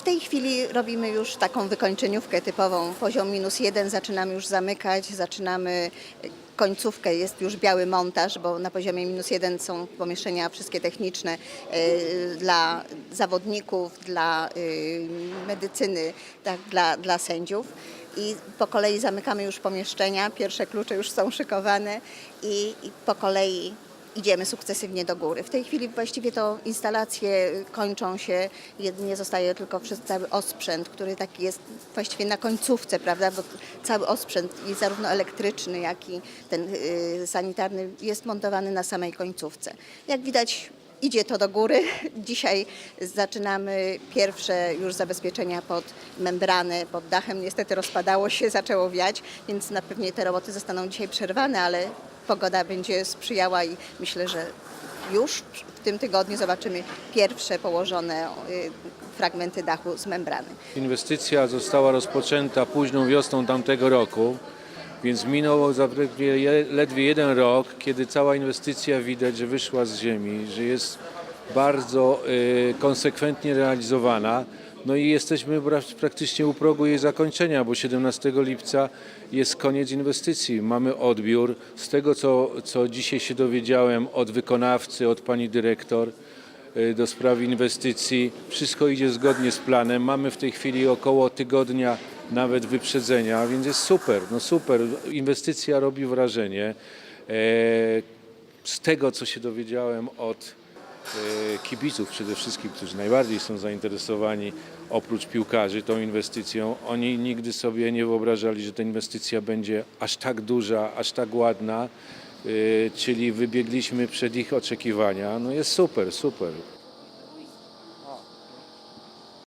W tej chwili robimy już taką wykończeniówkę typową, poziom minus jeden, zaczynamy już zamykać, zaczynamy końcówkę, jest już biały montaż, bo na poziomie minus jeden są pomieszczenia wszystkie techniczne y, dla zawodników, dla y, medycyny, tak, dla, dla sędziów. I po kolei zamykamy już pomieszczenia, pierwsze klucze już są szykowane i, i po kolei idziemy sukcesywnie do góry. W tej chwili właściwie to instalacje kończą się, jedynie zostaje tylko przez cały osprzęt, który taki jest właściwie na końcówce, prawda, bo cały osprzęt zarówno elektryczny, jak i ten y, sanitarny jest montowany na samej końcówce. Jak widać idzie to do góry. Dzisiaj zaczynamy pierwsze już zabezpieczenia pod membrany, pod dachem. Niestety rozpadało się, zaczęło wiać, więc na pewnie te roboty zostaną dzisiaj przerwane, ale pogoda będzie sprzyjała i myślę, że już w tym tygodniu zobaczymy pierwsze położone y, fragmenty dachu z membrany. Inwestycja została rozpoczęta późną wiosną tamtego roku, więc minął zaledwie ledwie jeden rok, kiedy cała inwestycja widać, że wyszła z ziemi, że jest bardzo y, konsekwentnie realizowana. No i jesteśmy pra- praktycznie u progu jej zakończenia, bo 17 lipca jest koniec inwestycji. Mamy odbiór. Z tego, co, co dzisiaj się dowiedziałem od wykonawcy, od pani dyrektor, do spraw inwestycji. Wszystko idzie zgodnie z planem. Mamy w tej chwili około tygodnia nawet wyprzedzenia, więc jest super, no super. Inwestycja robi wrażenie. E, Z tego, co się dowiedziałem od e, kibiców przede wszystkim, którzy najbardziej są zainteresowani oprócz piłkarzy tą inwestycją, oni nigdy sobie nie wyobrażali, że ta inwestycja będzie aż tak duża, aż tak ładna, czyli wybiegliśmy przed ich oczekiwania. No jest super, super.